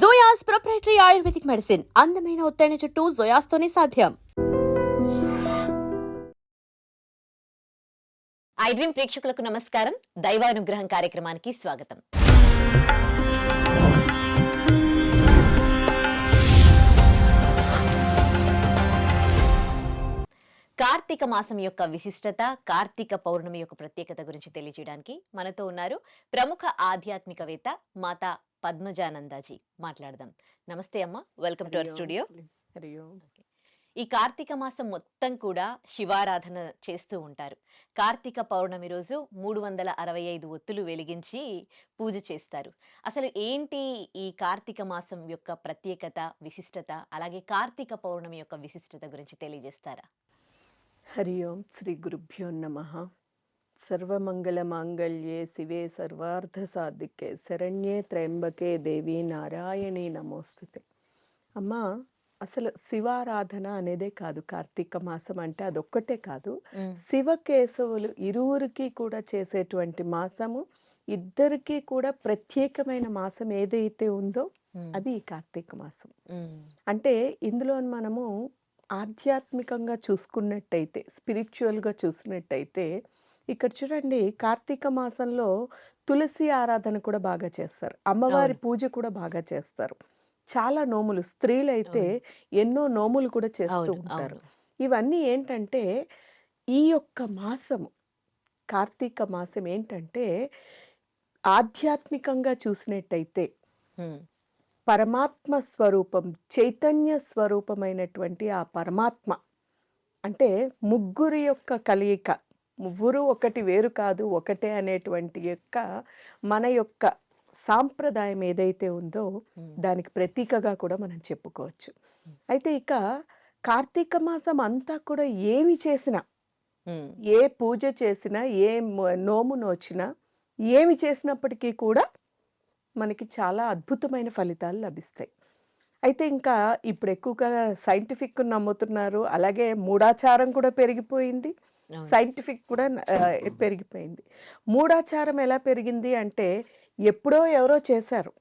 జోయాస్ proprietary ayurvedic medicine అందమైన ఒత్తైన చుట్టూ జోయాస్తోనే సాధ్యం. ఐ డ్రీమ్ ప్రేక్షకులకు నమస్కారం. దైవానుగ్రహం కార్యక్రమానికి స్వాగతం. కార్తీక మాసం యొక్క విశిష్టత కార్తీక పౌర్ణమి యొక్క ప్రత్యేకత గురించి తెలియజేయడానికి మనతో ఉన్నారు ప్రముఖ ఆధ్యాత్మికవేత్త మాతా పద్మజానందాజీ మాట్లాడదాం. నమస్తే అమ్మ వెల్కమ్ టు అవర్ స్టూడియో. ఈ కార్తీక మాసం మొత్తం కూడా శివారాధన చేస్తూ ఉంటారు. కార్తీక పౌర్ణమి రోజు మూడు వందల అరవై ఐదు ఒత్తులు వెలిగించి పూజ చేస్తారు. అసలు ఏంటి ఈ కార్తీక మాసం యొక్క ప్రత్యేకత విశిష్టత అలాగే కార్తీక పౌర్ణమి యొక్క విశిష్టత గురించి తెలియజేస్తారా? హరి ఓం. శ్రీ గురుభ్యో నమ. సర్వమంగళ మాంగళ్యే శివే సర్వార్థ సాధికే శరణ్యే త్రయంబకే దేవి నారాయణి నమోస్తుతే. అమ్మా అసలు శివారాధన అనేదే కాదు కార్తీక మాసం అంటే అదొక్కటే కాదు. శివకేశవులు ఇరువురికి కూడా చేసేటువంటి మాసము ఇద్దరికీ కూడా ప్రత్యేకమైన మాసం ఏదైతే ఉందో అది ఈ కార్తీక మాసం. అంటే ఇందులో మనము ఆధ్యాత్మికంగా చూసుకున్నట్టయితే స్పిరిచువల్గా చూసినట్టయితే ఇక్కడ చూడండి కార్తీక మాసంలో తులసి ఆరాధన కూడా బాగా చేస్తారు. అమ్మవారి. పూజ కూడా బాగా చేస్తారు. చాలా నోములు స్త్రీలైతే ఎన్నో నోములు కూడా చేస్తూ ఉంటారు. ఇవన్నీ ఏంటంటే ఈ యొక్క మాసము కార్తీక మాసం ఏంటంటే ఆధ్యాత్మికంగా చూసినట్టయితే పరమాత్మ స్వరూపం చైతన్య స్వరూపమైనటువంటి ఆ పరమాత్మ అంటే ముగ్గురు యొక్క కలయిక ముగ్గురు ఒకటి వేరు కాదు ఒకటే అనేటువంటి యొక్క మన యొక్క సాంప్రదాయం ఏదైతే ఉందో దానికి ప్రతీకగా కూడా మనం చెప్పుకోవచ్చు. అయితే ఇక కార్తీక మాసం అంతా కూడా ఏమి చేసినా ఏ పూజ చేసినా ఏ నోము నోచినా ఏమి చేసినప్పటికీ కూడా మనకి చాలా అద్భుతమైన ఫలితాలు లభిస్తాయి. అయితే ఇంకా ఇప్పుడు ఎక్కువగా సైంటిఫిక్ నమ్ముతున్నారు అలాగే మూఢాచారం కూడా పెరిగిపోయింది. సైంటిఫిక్ కూడా పెరిగిపోయింది. మూఢాచారం ఎలా పెరిగింది అంటే ఎప్పుడో ఎవరో చేశారు.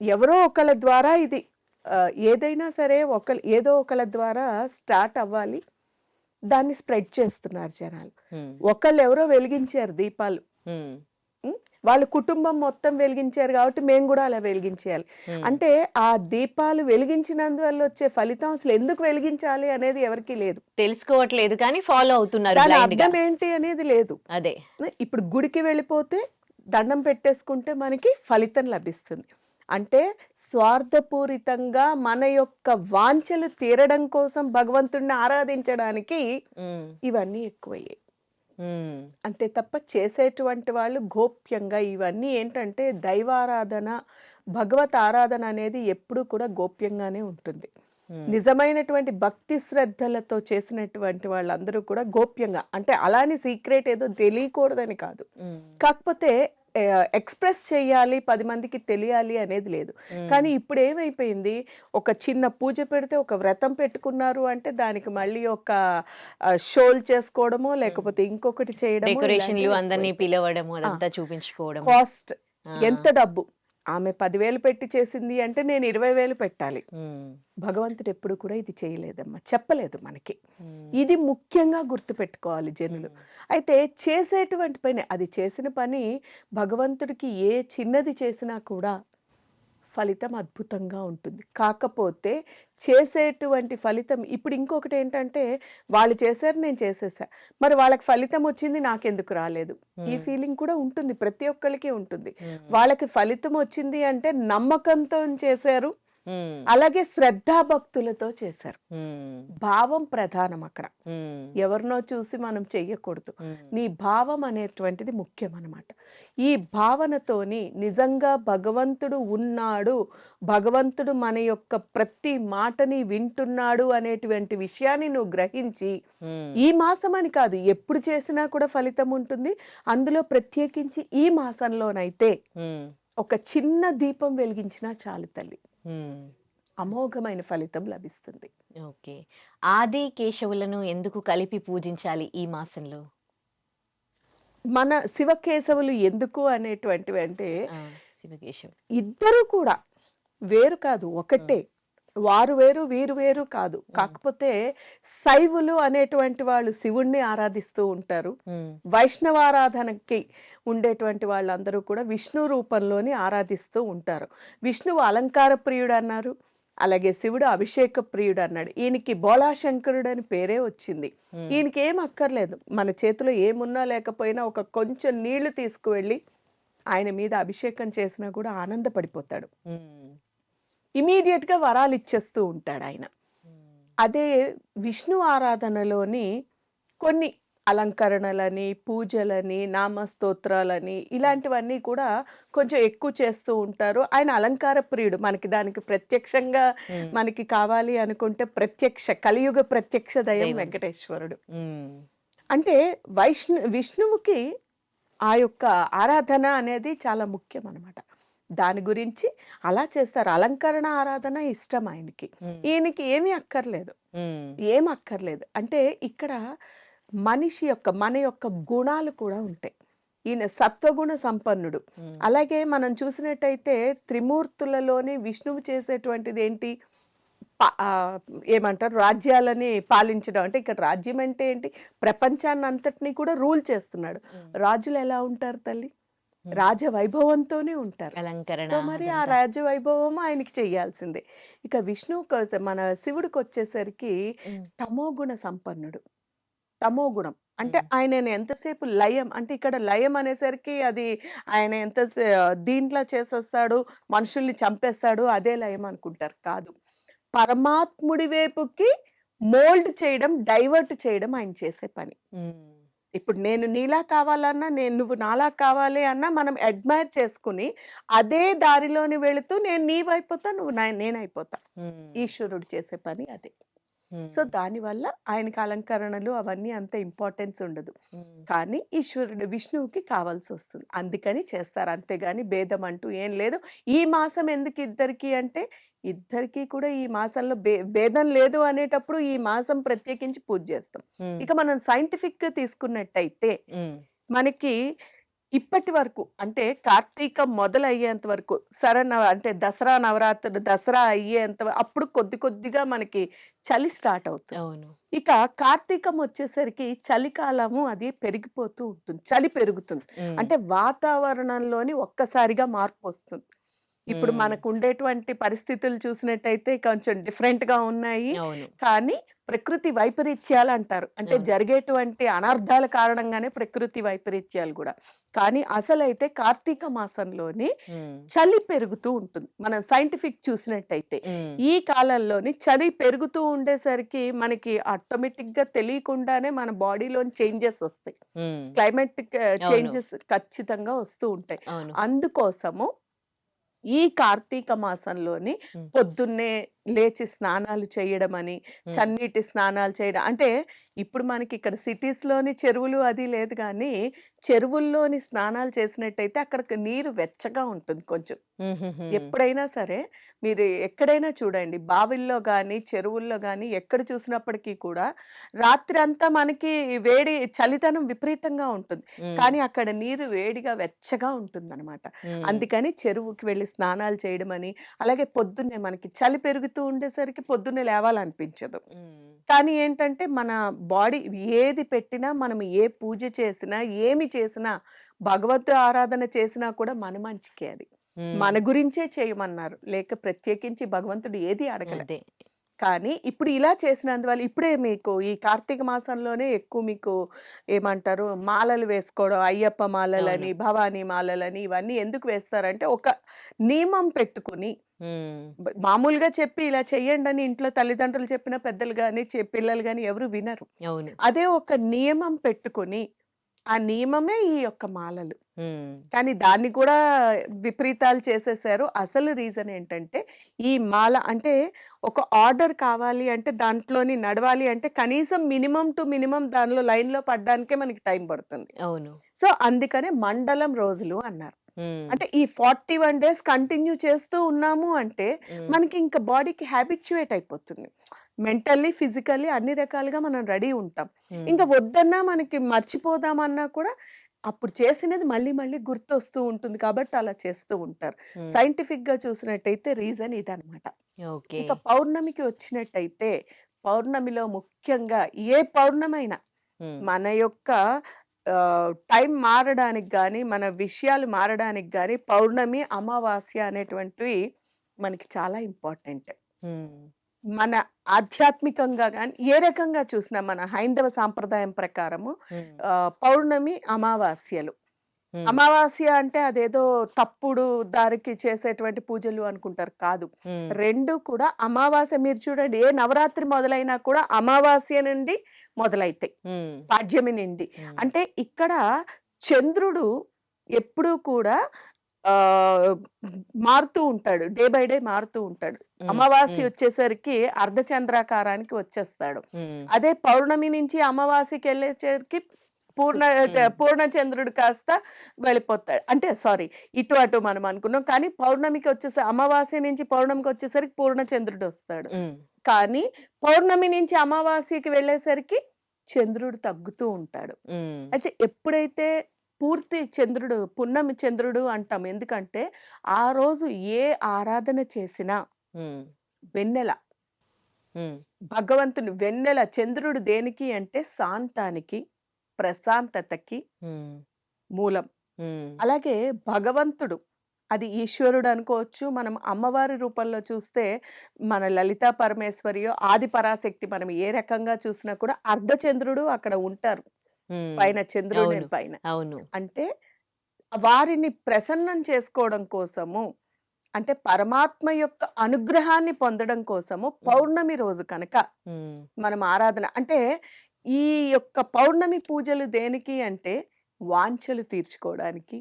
ఎవరో ఒకళ్ళ ద్వారా ఇది ఏదైనా సరే ఒక ఏదో ఒకళ్ళ ద్వారా స్టార్ట్ అవ్వాలి. దాన్ని స్ప్రెడ్ చేస్తున్నారు జనాలు. ఒకళ్ళు ఎవరో వెలిగించారు దీపాలు? వాళ్ళ కుటుంబం మొత్తం వెలిగించారు కాబట్టి మేము కూడా అలా వెలిగించేయాలి. అంటే ఆ దీపాలు వెలిగించినందువల్ల వచ్చే ఫలితం అసలు ఎందుకు వెలిగించాలి అనేది ఎవరికీ లేదు. తెలుసుకోవట్లేదు కానీ ఫాలో అవుతున్నారు అర్థం ఏంటి అనేది లేదు. అదే. ఇప్పుడు గుడికి వెళ్ళిపోతే దండం పెట్టేసుకుంటే మనకి ఫలితం లభిస్తుంది. అంటే స్వార్థపూరితంగా మన యొక్క వాంఛలు తీరడం కోసం భగవంతుడిని ఆరాధించడానికి ఇవన్నీ ఎక్కువయ్యాయి. అంతే తప్ప చేసేటువంటి వాళ్ళు గోప్యంగా ఇవన్నీ ఏంటంటే దైవారాధన భగవత్ ఆరాధన అనేది ఎప్పుడూ కూడా గోప్యంగానే ఉంటుంది. నిజమైనటువంటి భక్తి శ్రద్ధలతో చేసినటువంటి వాళ్ళందరూ కూడా గోప్యంగా. అంటే అలాని సీక్రెట్ ఏదో తెలియకూడదని కాదు. కాకపోతే ఎక్స్ప్రెస్ చేయాలి పది మందికి తెలియాలి అనేది లేదు. కానీ ఇప్పుడు ఏమైపోయింది? ఒక చిన్న పూజ పెడితే ఒక వ్రతం పెట్టుకున్నారు అంటే దానికి మళ్ళీ ఒక షోల్ చేసుకోవడమో లేకపోతే ఇంకొకటి చేయడం డెకరేషన్లు అందరినీ పిలవడము అదంతా చూపించుకోవడం కాస్ట్ ఎంత డబ్బు? ఆమె పదివేలు పెట్టి చేసింది అంటే నేను ఇరవై వేలు పెట్టాలి. భగవంతుడు ఎప్పుడు కూడా ఇది చేయలేదమ్మా. చెప్పలేదు మనకి. ఇది ముఖ్యంగా గుర్తుపెట్టుకోవాలి జనులు. అయితే చేసేటువంటి పని అది చేసిన పని భగవంతుడికి ఏ చిన్నది చేసినా కూడా ఫలితం అద్భుతంగా ఉంటుంది. కాకపోతే చేసేటువంటి ఫలితం. ఇప్పుడు ఇంకొకటి ఏంటంటే వాళ్ళు చేశారు నేను చేసేసా. మరి వాళ్ళకి ఫలితం వచ్చింది నాకెందుకు రాలేదు? ఈ ఫీలింగ్ కూడా ఉంటుంది. ప్రతి ఒక్కరికి ఉంటుంది. వాళ్ళకి ఫలితం వచ్చింది అంటే నమ్మకంతో చేశారు. అలాగే శ్రద్ధాభక్తులతో చేశారు. భావం ప్రధానం అక్కడ. ఎవరినో చూసి మనం చెయ్యకూడదు. నీ భావం అనేటువంటిది ముఖ్యం అన్నమాట ఈ భావనతోని నిజంగా భగవంతుడు ఉన్నాడు భగవంతుడు మన యొక్క ప్రతి మాటని వింటున్నాడు అనేటువంటి విషయాన్ని నువ్వు గ్రహించి ఈ మాసం అని కాదు ఎప్పుడు చేసినా కూడా ఫలితం ఉంటుంది. అందులో ప్రత్యేకించి ఈ మాసంలోనైతే ఒక చిన్న దీపం వెలిగించినా చాలు తల్లి. అమోఘమైన ఫలితం లభిస్తుంది. ఓకే. ఆది కేశవులను ఎందుకు కలిపి పూజించాలి ఈ మాసంలో? మన శివకేశవులు ఎందుకు అనేటువంటివి అంటే ఇద్దరు కూడా వేరు కాదు ఒకటే. వారు వేరు వీరు వేరు కాదు. కాకపోతే శైవులు అనేటువంటి వాళ్ళు శివుణ్ణి ఆరాధిస్తూ ఉంటారు. వైష్ణవారాధనకి ఉండేటువంటి వాళ్ళందరూ కూడా విష్ణు రూపంలోని ఆరాధిస్తూ ఉంటారు. విష్ణువు అలంకార ప్రియుడు అన్నారు. అలాగే శివుడు అభిషేక ప్రియుడు అన్నాడు. ఈయనకి బోలాశంకరుడు అని పేరే వచ్చింది. ఈయనకి ఏం అక్కర్లేదు. మన చేతిలో ఏమున్నా లేకపోయినా ఒక కొంచెం నీళ్ళు తీసుకువెళ్ళి ఆయన మీద అభిషేకం చేసినా కూడా ఆనందపడిపోతాడు. ఉమ్, ఇమీడియట్గా వరాలు ఇచ్చేస్తూ ఉంటాడు ఆయన. అదే విష్ణు ఆరాధనలోని కొన్ని అలంకరణలని పూజలని నామస్తోత్రాలని ఇలాంటివన్నీ కూడా కొంచెం ఎక్కువ చేస్తూ ఉంటారు. ఆయన అలంకార ప్రియుడు. మనకి దానికి ప్రత్యక్షంగా మనకి కావాలి అనుకుంటే ప్రత్యక్ష కలియుగ ప్రత్యక్ష దయం. వెంకటేశ్వరుడు. అంటే వైష్ణు విష్ణువుకి ఆ యొక్క ఆరాధన అనేది చాలా ముఖ్యం అన్నమాట దాని గురించి అలా చేస్తారు. అలంకరణ ఆరాధన ఇష్టం ఆయనకి. ఈయనకి ఏమీ అక్కర్లేదు. ఏం అక్కర్లేదు. అంటే ఇక్కడ మనిషి యొక్క మన యొక్క గుణాలు కూడా ఉంటాయి. ఈయన సత్వగుణ సంపన్నుడు. అలాగే మనం చూసినట్టయితే త్రిమూర్తులలోని విష్ణువు చేసేటువంటిది ఏంటి? ఏమంటారు? రాజ్యాలని పాలించడం. అంటే ఇక్కడ రాజ్యం అంటే ఏంటి? ప్రపంచాన్ని అంతటినీ కూడా రూల్ చేస్తున్నాడు. రాజులు ఎలా ఉంటారు తల్లి? ఉమ్. రాజ వైభవంతోనే ఉంటారు. అలంకరణ మరి ఆ అదంతా. రాజ్య వైభవం ఆయనకి చెయ్యాల్సిందే. ఇక విష్ణువు మన శివుడికి వచ్చేసరికి తమోగుణ సంపన్నుడు. తమో గుణం. అంటే. ఆయన ఎంతసేపు లయం అంటే ఇక్కడ లయం అనేసరికి అది ఆయన ఎంత దీంట్లో చేసేస్తాడు మనుషుల్ని చంపేస్తాడు అదే లయం అనుకుంటారు. కాదు. పరమాత్ముడి వైపుకి మోల్డ్ చేయడం డైవర్ట్ చేయడం ఆయన చేసే పని. ఇప్పుడు నేను నీలా కావాలన్నా నేను నువ్వు నాలా కావాలి అన్నా మనం అడ్మైర్ చేసుకుని అదే దారిలోని వెళుతూ నేను నీవైపోతా నువ్వు నా నేనైపోతా. ఈశ్వరుడు చేసే పని అదే. సో దానివల్ల ఆయనకి అలంకరణలు అవన్నీ అంత ఇంపార్టెన్స్ ఉండదు. కానీ ఈశ్వరుడు విష్ణువుకి కావాల్సి వస్తుంది అందుకని చేస్తారు. అంతేగాని భేదం అంటూ ఏం లేదు. ఈ మాసం ఎందుకు ఇద్దరికి అంటే ఇద్దరికి కూడా ఈ మాసంలో భేదం లేదు అనేటప్పుడు ఈ మాసం ప్రత్యేకించి పూజ చేస్తాం. ఇక మనం సైంటిఫిక్గా తీసుకున్నట్టయితే మనకి ఇప్పటి వరకు అంటే కార్తీక మొదలయ్యేంత వరకు శరణ అంటే దసరా నవరాత్రులు దసరా అయ్యేంత వ- అప్పుడు కొద్ది కొద్దిగా మనకి చలి స్టార్ట్ అవుతుంది. అవును. ఇక కార్తీకం వచ్చేసరికి చలికాలము అది పెరిగిపోతూ ఉంటుంది. చలి పెరుగుతుంది. ఉమ్, అంటే వాతావరణంలోని ఒక్కసారిగా మార్పు వస్తుంది. ఇప్పుడు. మనకు ఉండేటువంటి పరిస్థితులు చూసినట్టయితే కొంచెం డిఫరెంట్గా ఉన్నాయి కానీ ప్రకృతి వైపరీత్యాలు అంటారు అంటే. జరిగేటువంటి అనర్థాల కారణంగానే ప్రకృతి వైపరీత్యాలు కూడా. కానీ అసలైతే కార్తీక మాసంలోని చలి పెరుగుతూ ఉంటుంది. మనం సైంటిఫిక్ చూసినట్టయితే ఈ కాలంలోని చలి పెరుగుతూ ఉండేసరికి మనకి ఆటోమేటిక్గా తెలియకుండానే మన బాడీలోని చేంజెస్ వస్తాయి. క్లైమేటిక్ చేంజెస్ ఖచ్చితంగా వస్తూ ఉంటాయి. అందుకోసము ఈ కార్తీక మాసంలోని. పొద్దున్నే లేచి స్నానాలు చేయడం అని చన్నీటి స్నానాలు చేయడం. అంటే ఇప్పుడు మనకి ఇక్కడ cities లోని చెరువులు అది లేదు కానీ చెరువుల్లోని స్నానాలు చేసినట్టయితే అక్కడ నీరు వెచ్చగా ఉంటుంది కొంచెం. ఎప్పుడైనా సరే మీరు ఎక్కడైనా చూడండి బావిల్లో కానీ చెరువుల్లో కానీ ఎక్కడ చూసినప్పటికీ కూడా రాత్రి అంతా మనకి వేడి చలితనం విపరీతంగా ఉంటుంది. కానీ అక్కడ నీరు వేడిగా వెచ్చగా ఉంటుంది అందుకని చెరువుకి వెళ్ళి స్నానాలు చేయడం అని అలాగే పొద్దున్నే మనకి చలి పెరుగుతూ ఉండేసరికి పొద్దున్నే లేవాలనిపించదు. కానీ ఏంటంటే మన బాడీ ఏది పెట్టినా మనం ఏ పూజ చేసినా ఏమి చేసినా భగవత్ ఆరాధన చేసినా కూడా మన మంచికే అది. మన గురించే చేయమన్నారు. లేక ప్రత్యేకించి భగవంతుడు ఏది అడగలే. అదే. కానీ ఇప్పుడు ఇలా చేసినందువల్ల ఇప్పుడే మీకు ఈ కార్తీక మాసంలోనే ఎక్కువ మీకు ఏమంటారు మాలలు వేసుకోవడం అయ్యప్ప మాలలని భవానీ మాలలని ఇవన్నీ ఎందుకు వేస్తారంటే ఒక నియమం పెట్టుకుని ఉమ్, బ- మామూలుగా చెప్పి ఇలా చెయ్యండి అని ఇంట్లో తల్లిదండ్రులు చెప్పిన పెద్దలు కానీ పిల్లలు కానీ ఎవరు వినరు. అవును. అదే ఒక నియమం పెట్టుకుని ఆ నియమమే ఈ యొక్క మాలలు. ఉమ్, కానీ దాన్ని కూడా విపరీతాలు చేసేసారు. అసలు రీజన్ ఏంటంటే ఈ మాల అంటే ఒక ఆర్డర్ కావాలి అంటే దాంట్లోని నడవాలి అంటే కనీసం మినిమం టు మినిమం దానిలో లైన్లో పడ్డానికే మనకి టైం పడుతుంది. అవును. సో అందుకనే మండలం రోజులు అన్నారు. అంటే ఈ ఫార్టీ వన్ డేస్ కంటిన్యూ చేస్తూ ఉన్నాము అంటే మనకి ఇంకా బాడీకి హ్యాబిచ్యుయేట్ అయిపోతుంది. మెంటల్లీ ఫిజికల్లీ అన్ని రకాలుగా మనం రెడీ ఉంటాం. ఇంకా వద్దన్నా మనకి మర్చిపోదామన్నా కూడా అప్పుడు చేసినది మళ్ళీ మళ్ళీ గుర్తొస్తూ ఉంటుంది కాబట్టి అలా చేస్తూ ఉంటారు. సైంటిఫిక్గా చూసినట్టయితే రీజన్ ఇదన్నమాట. ఓకే. ఇక పౌర్ణమికి వచ్చినట్టయితే పౌర్ణమిలో ముఖ్యంగా ఏ పౌర్ణమైనా మన యొక్క టైం మారడానికి కానీ మన విషయాలు మారడానికి కానీ పౌర్ణమి అమావాస్య అనేటువంటివి మనకి చాలా ఇంపార్టెంట్. మన ఆధ్యాత్మికంగా కానీ ఏ రకంగా చూసినా మన హైందవ సాంప్రదాయం ప్రకారము పౌర్ణమి అమావాస్యలు. ఉమ్, అమావాస్య అంటే అదేదో తప్పుడు దారికి చేసేటువంటి పూజలు అనుకుంటారు కాదు. ఉమ్, రెండు కూడా అమావాస్య మీరు చూడండి ఏ నవరాత్రి మొదలైనా కూడా అమావాస్య నుండి మొదలైతాయి. ఉమ్, పాడ్యమి నుండి. ఉమ్, అంటే ఇక్కడ చంద్రుడు ఎప్పుడూ కూడా ఆ మారుతూ ఉంటాడు డే బై డే మారుతూ ఉంటాడు. ఉమ్, అమావాస్య ఉమ్, వచ్చేసరికి అర్ధచంద్రాకారానికి వచ్చేస్తాడు. ఉమ్, అదే పౌర్ణమి నుంచి అమావాస్యకి వెళ్ళేసరికి పూర్ణ. పూర్ణచంద్రుడు కాస్త వెళ్ళిపోతాడు. అంటే సారీ ఇటు అటు మనం అనుకున్నాం. కానీ పౌర్ణమికి వచ్చేసరికి అమావాస్య నుంచి పౌర్ణమికి వచ్చేసరికి పూర్ణచంద్రుడు వస్తాడు. కానీ పౌర్ణమి నుంచి అమావాస్యకి వెళ్ళేసరికి చంద్రుడు తగ్గుతూ ఉంటాడు. అయితే ఎప్పుడైతే పూర్తి చంద్రుడు పున్నమి చంద్రుడు అంటాం. ఎందుకంటే ఆ రోజు ఏ ఆరాధన చేసినా వెన్నెల. భగవంతుని వెన్నెల చంద్రుడు దేనికి అంటే శాంతానికి ప్రశాంతతకి మూలం. అలాగే భగవంతుడు అది ఈశ్వరుడు అనుకోవచ్చు మనం అమ్మవారి రూపంలో చూస్తే మన లలితా పరమేశ్వరియో ఆది పరాశక్తి మనం ఏ రకంగా చూసినా కూడా అర్ధచంద్రుడు అక్కడ ఉంటారు. పైన చంద్రుడి. పైన. అవును. అంటే వారిని ప్రసన్నం చేసుకోవడం కోసము అంటే పరమాత్మ యొక్క అనుగ్రహాన్ని పొందడం కోసము పౌర్ణమి రోజు కనుక మనం ఆరాధన అంటే ఈ యొక్క పౌర్ణమి పూజలు దేనికి అంటే వాంఛలు తీర్చుకోవడానికి.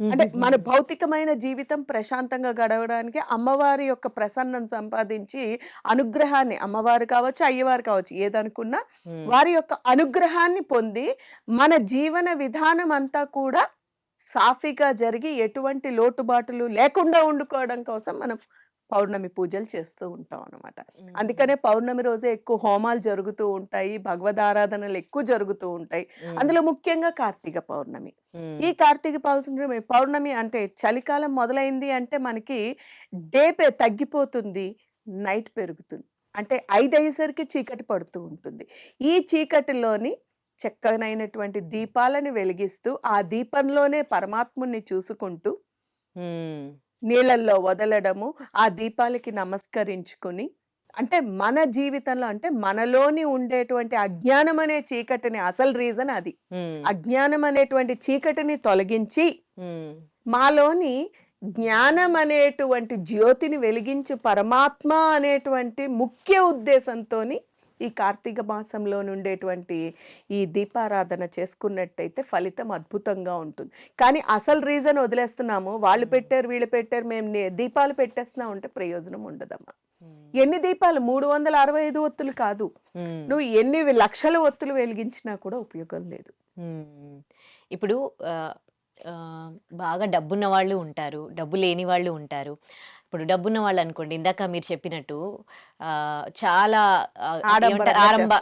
అంటే మన భౌతికమైన జీవితం ప్రశాంతంగా గడవడానికి అమ్మవారి యొక్క ప్రసన్నం సంపాదించి అనుగ్రహాన్ని అమ్మవారు కావచ్చు అయ్యవారు కావచ్చు ఏదనుకున్నా వారి యొక్క అనుగ్రహాన్ని పొంది మన జీవన విధానం అంతా కూడా సాఫీగా జరిగి ఎటువంటి లోటుబాటులు లేకుండా ఉండుకోవడం కోసం మనం పౌర్ణమి పూజలు చేస్తూ ఉంటాం అన్నమాట. ఉమ్, అందుకనే పౌర్ణమి రోజే ఎక్కువ హోమాలు జరుగుతూ ఉంటాయి భగవద్ ఆరాధనలు ఎక్కువ జరుగుతూ ఉంటాయి. అందులో ముఖ్యంగా కార్తీక పౌర్ణమి. ఈ కార్తీక పౌర్ణమి పౌర్ణమి అంటే చలికాలం మొదలైంది అంటే మనకి డే పె- తగ్గిపోతుంది నైట్ పెరుగుతుంది. అంటే ఐదు అయ్యేసరికి చీకటి పడుతూ ఉంటుంది. ఈ చీకటిలోని చక్కనైనటువంటి దీపాలను వెలిగిస్తూ ఆ దీపంలోనే పరమాత్ముని చూసుకుంటూ నీళ్ళల్లో వదలడము ఆ దీపాలకి నమస్కరించుకుని అంటే మన జీవితంలో అంటే మనలోని ఉండేటువంటి అజ్ఞానం అనే చీకటిని అసలు రీజన్ అది. అజ్ఞానం అనేటువంటి చీకటిని తొలగించి మాలోని జ్ఞానం అనేటువంటి జ్యోతిని వెలిగించు పరమాత్మ అనేటువంటి ముఖ్య ఉద్దేశంతో ఈ కార్తీక మాసంలో ఉండేటువంటి ఈ దీపారాధన చేసుకున్నట్టయితే ఫలితం అద్భుతంగా ఉంటుంది. కానీ అసలు రీజన్ వదిలేస్తున్నాము. వాళ్ళు పెట్టారు వీళ్ళు పెట్టారు మేము దీపాలు పెట్టేస్తున్నాం అంటే ప్రయోజనం ఉండదమ్మా. ఎన్ని దీపాలు? మూడు వందల అరవై ఐదు ఒత్తులు కాదు. నువ్వు ఎన్ని లక్షల ఒత్తులు వెలిగించినా కూడా ఉపయోగం లేదు. ఇప్పుడు బాగా డబ్బున్న వాళ్ళు ఉంటారు డబ్బు లేని వాళ్ళు ఉంటారు. ఇప్పుడు డబ్బున్న వాళ్ళు అనుకోండి ఇందాక మీరు చెప్పినట్టు ఆ, చాలా ఆరంభ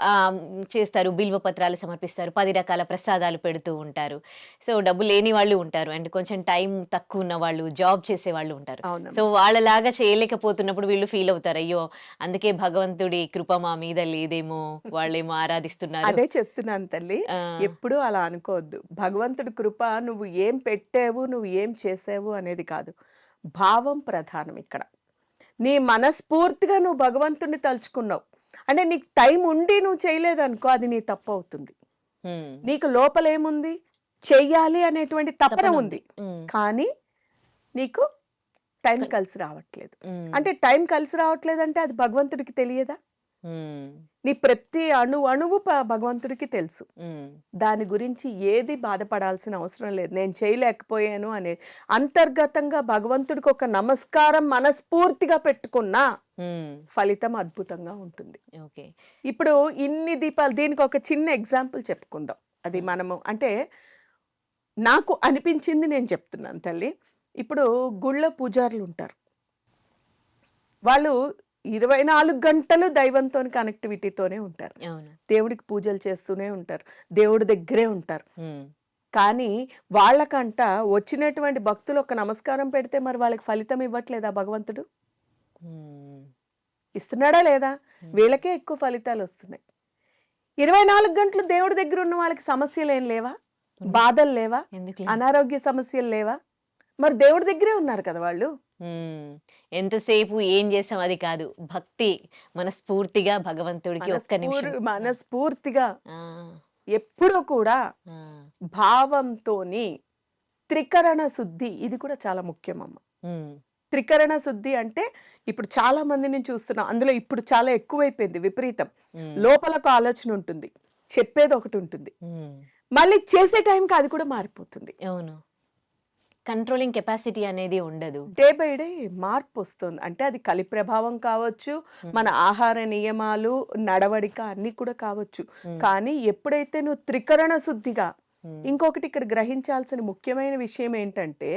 చేస్తారు బిల్వ పత్రాలు సమర్పిస్తారు పది రకాల ప్రసాదాలు పెడుతూ ఉంటారు. సో డబ్బు లేని వాళ్ళు ఉంటారు. అండ్ కొంచెం టైం తక్కువ ఉన్న వాళ్ళు జాబ్ చేసే వాళ్ళు ఉంటారు. సో వాళ్ళలాగా చేయలేకపోతున్నప్పుడు వీళ్ళు ఫీల్ అవుతారు. అయ్యో అందుకే భగవంతుడి కృప మా మీద లేదేమో వాళ్ళేమో ఆరాధిస్తున్నారు. అదే చెప్తున్నాను తల్లి. ఎప్పుడూ అలా అనుకోవద్దు. భగవంతుడి కృప నువ్వు ఏం పెట్టావు నువ్వు ఏం చేసావు అనేది కాదు. భావం ప్రధానం ఇక్కడ నీ మనస్ఫూర్తిగా నువ్వు భగవంతుడిని తలుచుకున్నావు అంటే నీకు టైం ఉండి నువ్వు చేయలేదనుకో అది నీ తప్పు అవుతుంది. నీకు లోపల ఏముంది చెయ్యాలి అనేటువంటి తపన ఉంది. కానీ నీకు టైం కలిసి రావట్లేదు. అంటే టైం కలిసి రావట్లేదు అంటే అది భగవంతుడికి తెలియదా. నీ ప్రతి అణు అణువు భగవంతుడికి తెలుసు. దాని గురించి ఏది బాధపడాల్సిన అవసరం లేదు. నేను చేయలేకపోయాను అనేది అంతర్గతంగా భగవంతుడికి ఒక నమస్కారం మనస్ఫూర్తిగా పెట్టుకున్నా. ఫలితం అద్భుతంగా ఉంటుంది. ఓకే. ఇప్పుడు ఇన్ని దీపాలు దీనికి ఒక చిన్న ఎగ్జాంపుల్ చెప్పుకుందాం. అది మనము అంటే నాకు అనిపించింది నేను చెప్తున్నాను తల్లి. ఇప్పుడు గుళ్ళ పూజారులు ఉంటారు. వాళ్ళు ఇరవై నాలుగు గంటలు దైవంతో కనెక్టివిటీతోనే ఉంటారు. దేవుడికి పూజలు చేస్తూనే ఉంటారు. దేవుడి దగ్గరే ఉంటారు. కానీ వాళ్ళకంట వచ్చినటువంటి భక్తులు ఒక నమస్కారం పెడితే మరి వాళ్ళకి ఫలితం ఇవ్వట్లేదా భగవంతుడు? ఇస్తున్నాడా లేదా. వీళ్ళకే ఎక్కువ ఫలితాలు వస్తున్నాయి. ఇరవై నాలుగు గంటలు దేవుడి దగ్గర ఉన్న వాళ్ళకి సమస్యలు ఏం లేవా. బాధలు లేవా? అనారోగ్య సమస్యలు లేవా? మరి దేవుడి దగ్గరే ఉన్నారు కదా వాళ్ళు. ఎంతసేపు ఏం చేసాం అది కాదు. భక్తి మనస్ఫూర్తిగా భగవంతుడికి ఒక్క నిమిషం. మనస్ఫూర్- మనస్ఫూర్తిగా ఆ, ఎప్పుడూ కూడా ఆ, భావంతోని త్రికరణ శుద్ధి ఇది కూడా చాలా ముఖ్యం అమ్మ త్రికరణ శుద్ధి అంటే ఇప్పుడు చాలా మందిని చూస్తున్నాం అందులో ఇప్పుడు చాలా ఎక్కువైపోయింది విపరీతం. లోపల ఒక ఆలోచన ఉంటుంది చెప్పేది ఒకటి ఉంటుంది. మళ్ళీ చేసే టైంకి అది కూడా మారిపోతుంది. అవును. కంట్రోలింగ్ కెపాసిటీ అనేది ఉండదు. డే బై డే మార్పు వస్తుంది అంటే అది కలి ప్రభావం కావచ్చు మన ఆహార నియమాలు నడవడిక అన్ని కూడా కావచ్చు. కానీ ఎప్పుడైతే నువ్వు త్రికరణ శుద్ధిగా ఇంకొకటి ఇక్కడ గ్రహించాల్సిన ముఖ్యమైన విషయం ఏంటంటే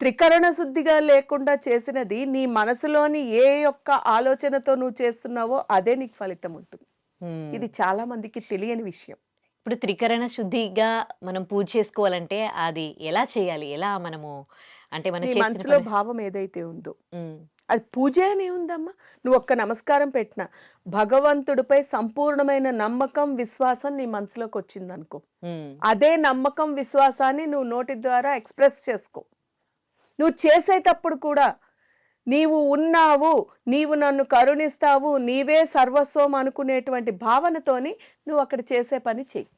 త్రికరణ శుద్ధిగా లేకుండా చేసినది నీ మనసులోని ఏ యొక్క ఆలోచనతో నువ్వు చేస్తున్నావో అదే నీకు ఫలితం ఉంటుంది. ఇది చాలా మందికి తెలియని విషయం. ఇప్పుడు త్రికరణ శుద్ధిగా మనం పూజ చేసుకోవాలంటే అది ఎలా చేయాలి? ఎలా మనము అంటే మనం నీ మనసులో భావం ఏదైతే ఉందో. అది పూజ అని ఉందమ్మా. నువ్వు ఒక్క నమస్కారం పెట్టిన. భగవంతుడిపై సంపూర్ణమైన నమ్మకం విశ్వాసం నీ మనసులోకి వచ్చింది అనుకో అదే నమ్మకం విశ్వాసాన్ని నువ్వు నోటి ద్వారా ఎక్స్ప్రెస్ చేసుకో. నువ్వు చేసేటప్పుడు కూడా నీవు ఉన్నావు నీవు నన్ను కరుణిస్తావు నీవే సర్వస్వం అనుకునేటువంటి భావనతోని నువ్వు అక్కడ చేసే పని చెయ్యి.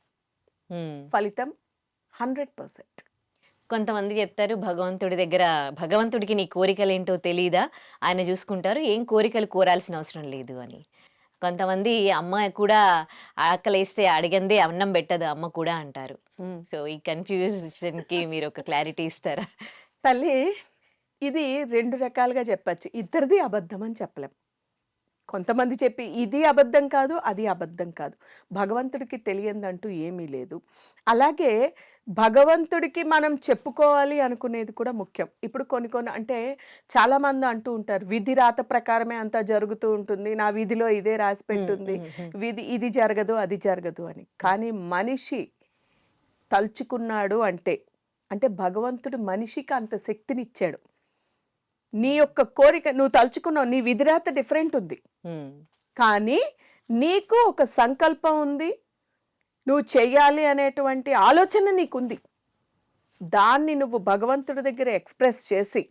ఫలితం హండ్రెడ్ పర్సెంట్. కొంతమంది చెప్తారు భగవంతుడి దగ్గర భగవంతుడికి నీ కోరికలు ఏంటో తెలీదా? ఆయన చూసుకుంటారు ఏం కోరికలు కోరాల్సిన అవసరం లేదు అని. కొంతమంది అమ్మ కూడా ఆకలేస్తే అడిగందే అన్నం పెట్టదు అమ్మ కూడా అంటారు. సో ఈ కన్ఫ్యూజన్కి మీరు ఒక క్లారిటీ ఇస్తారా? తల్లి ఇది రెండు రకాలుగా చెప్పచ్చు. ఇద్దరిది అబద్ధం అని చెప్పలేం. కొంతమంది చెప్పి ఇది అబద్ధం కాదు అది అబద్ధం కాదు. భగవంతుడికి తెలియందంటూ ఏమీ లేదు. అలాగే భగవంతుడికి మనం చెప్పుకోవాలి అనుకునేది కూడా ముఖ్యం. ఇప్పుడు కొన్ని కొన్ని అంటే చాలా మంది అంటూ ఉంటారు విధి రాత ప్రకారమే అంతా జరుగుతూ ఉంటుంది. నా విధిలో ఇదే రాసి పెట్టుంది. విధి ఇది జరగదు అది జరగదు అని. కానీ మనిషి తలుచుకున్నాడు అంటే అంటే భగవంతుడు మనిషికి అంత శక్తిని ఇచ్చాడు నీ యొక్క కోరిక నువ్వు తలుచుకున్నావు నీ విధిరాత డిఫరెంట్ ఉంది. కానీ నీకు ఒక సంకల్పం ఉంది. నువ్వు చెయ్యాలి అనేటువంటి ఆలోచన నీకుంది. దాన్ని నువ్వు భగవంతుడి దగ్గర ఎక్స్ప్రెస్ చేసి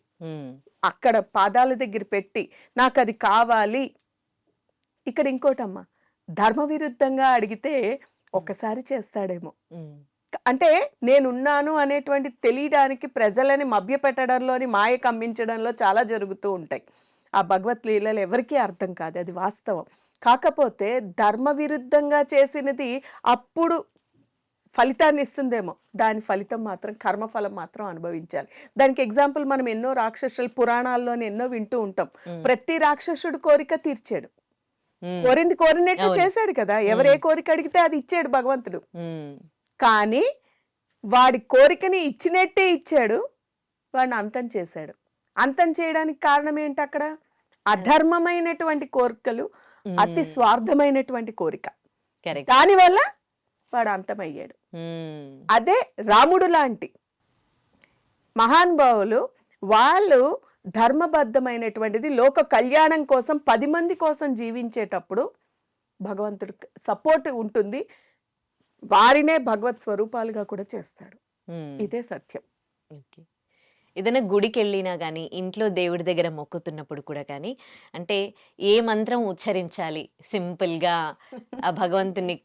అక్కడ పాదాల దగ్గర పెట్టి నాకు అది కావాలి. ఇక్కడ ఇంకోటమ్మా ధర్మ విరుద్ధంగా అడిగితే ఒకసారి చేస్తాడేమో. అంటే నేనున్నాను అనేటువంటి తెలియడానికి ప్రజలని మభ్యపెట్టడంలోని మాయ కమ్మించడంలో చాలా జరుగుతూ ఉంటాయి. ఆ భగవత్ లీలలు ఎవరికీ అర్థం కాదు అది వాస్తవం. కాకపోతే ధర్మ విరుద్ధంగా చేసినది అప్పుడు ఫలితాన్ని ఇస్తుందేమో. దాని ఫలితం మాత్రం కర్మఫలం మాత్రం అనుభవించాలి. దానికి ఎగ్జాంపుల్ మనం ఎన్నో రాక్షసులు పురాణాల్లోని ఎన్నో వింటూ ఉంటాం. ప్రతి రాక్షసుడు కోరిక తీర్చాడు. కోరింది కోరినట్టు. చేశాడు కదా. ఎవరు కోరిక అడిగితే అది ఇచ్చాడు భగవంతుడు. కానీ వాడి కోరికని ఇచ్చినట్టే ఇచ్చాడు వాడిని అంతం చేశాడు. అంతం చేయడానికి కారణం ఏంటి అక్కడ? అధర్మమైనటువంటి కోరికలు అతి స్వార్థమైనటువంటి కోరిక. దానివల్ల వాడు అంతమయ్యాడు. అదే రాముడు లాంటి మహానుభావులు వాళ్ళు ధర్మబద్ధమైనటువంటిది లోక కళ్యాణం కోసం పది మంది కోసం జీవించేటప్పుడు భగవంతుడు సపోర్ట్ ఉంటుంది వారినే భగవత్ స్వరూపాలుగా కూడా చేస్తాడు. ఇదే సత్యం. ఏదైనా గుడికి వెళ్ళినా కానీ ఇంట్లో దేవుడి దగ్గర మొక్కుతున్నప్పుడు కూడా కానీ అంటే ఏ మంత్రం ఉచ్చరించాలి? సింపుల్గా ఆ భగవంతుని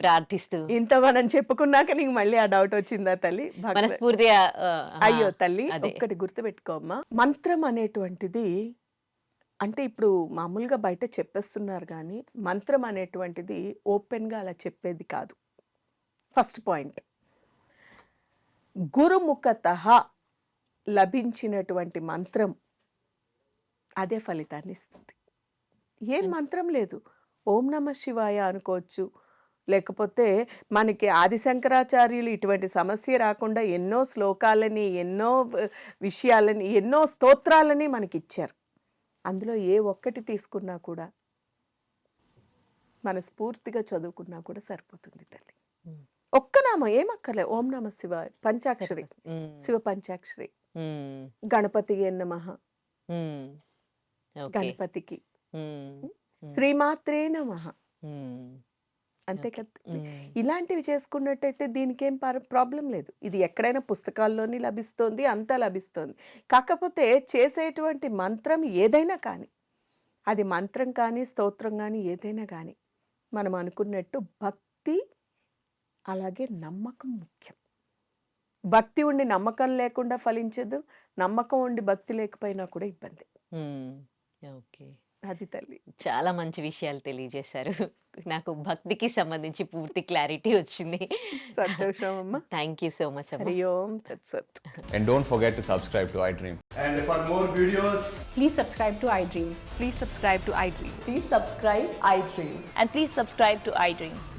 ప్రార్థిస్తూ. ఇంత మనం చెప్పుకున్నాక నీకు మళ్ళీ ఆ డౌట్ వచ్చిందా తల్లి? మనస్ఫూర్తిగా ఆ, అయ్యో తల్లి అదే. ఒక్కటి గుర్తుపెట్టుకోమ్మా మంత్రం అనేటువంటిది అంటే ఇప్పుడు మామూలుగా బయట చెప్పేస్తున్నారు కానీ మంత్రం అనేటువంటిది ఓపెన్గా అలా చెప్పేది కాదు. ఫస్ట్ పాయింట్ గురుముఖత లభించినటువంటి మంత్రం అదే ఫలితాన్ని ఇస్తుంది. ఏం Hmm. మంత్రం లేదు. ఓం నమ శివాయ అనుకోవచ్చు. లేకపోతే మనకి ఆదిశంకరాచార్యులు ఇటువంటి సమస్య రాకుండా ఎన్నో శ్లోకాలని ఎన్నో విషయాలని ఎన్నో స్తోత్రాలని మనకి ఇచ్చారు అందులో ఏ ఒక్కటి తీసుకున్నా కూడా మన స్ఫూర్తిగా చదువుకున్నా కూడా సరిపోతుంది తల్లి. Hmm. ఒక్క నామం ఏమక్కర్లే ఓం నమ శివాయ పంచాక్షరి. శివ పంచాక్షరి. గణపతి నమః? గణపతికి. శ్రీమాత్రే నమః. అంతే. కదా. ఇలాంటివి చేసుకున్నట్టయితే దీనికేం ప్రాబ్లం లేదు. ఇది ఎక్కడైనా పుస్తకాల్లోని లభిస్తోంది అంతా లభిస్తోంది. కాకపోతే చేసేటువంటి మంత్రం ఏదైనా కానీ అది మంత్రం కానీ స్తోత్రం కానీ ఏదైనా కానీ మనం అనుకున్నట్టు భక్తి అలాగే నమ్మకం ముఖ్యం. భక్తి ఉండి నమ్మకం లేకుండా ఫలించదు నమ్మకం ఉండి భక్తి లేకపోయినా కూడా ఇబ్బంది. ఓకే. అది తల్లి. చాలా మంచి విషయాలు తెలియజేశారు. నాకు భక్తికి సంబంధించి పూర్తి క్లారిటీ వచ్చింది. సంతోషం అమ్మా. Thank you so much Hari ఓం తత్సత్. And subscribe to iDream and for more videos please subscribe to iDream please subscribe to iDream please subscribe iDream and subscribe to iDream